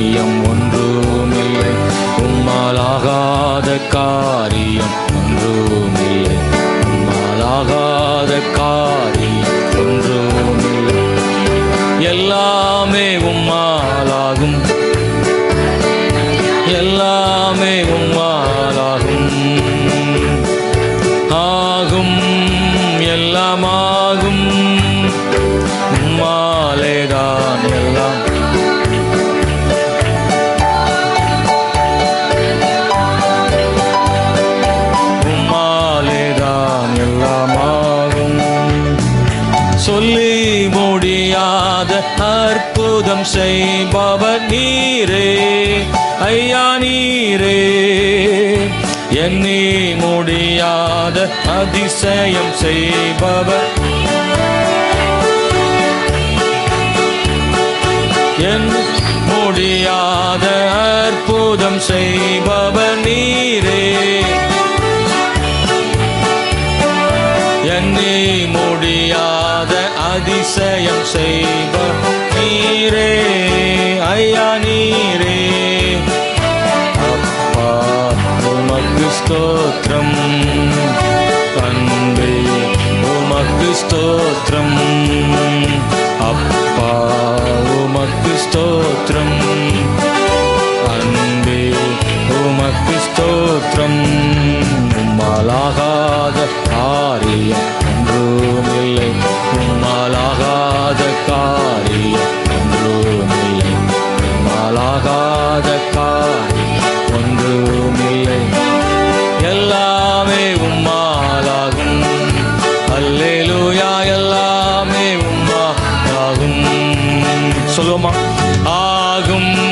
காரியம் ஒன்றுமில்லை. உம்மாலாகாத காரியம் ஒன்றுமில்லை. உம்மாலாகாத காரியம் ஒன்றுமில்லை. எல்லாமே உம்மாலாகும். எல்லாமே உம்மாலாகும். ஆகும் எல்லாமாகும். உம்மாலேதான் எல்லாம். செய்பவர் நீரே. ஐயா நீரே. என்னே முடியாத அதிசயம் செய்பவர் என் முடியாத அற்புதம் செய்பவர் நீரே. எண்ணி அதிசயம் செய்ப நீரே ஐயா நீரே. அப்பா உமக்கு ஸ்தோத்திரம். அன்பே உமக்கு ஸ்தோத்திரம். அப்பா உமக்கு ஸ்தோத்திரம். அன்பே உமக்கு ஸ்தோத்திரம். உம்மாலாகாத காரியம் சொல்லுவோமா? ஆகும்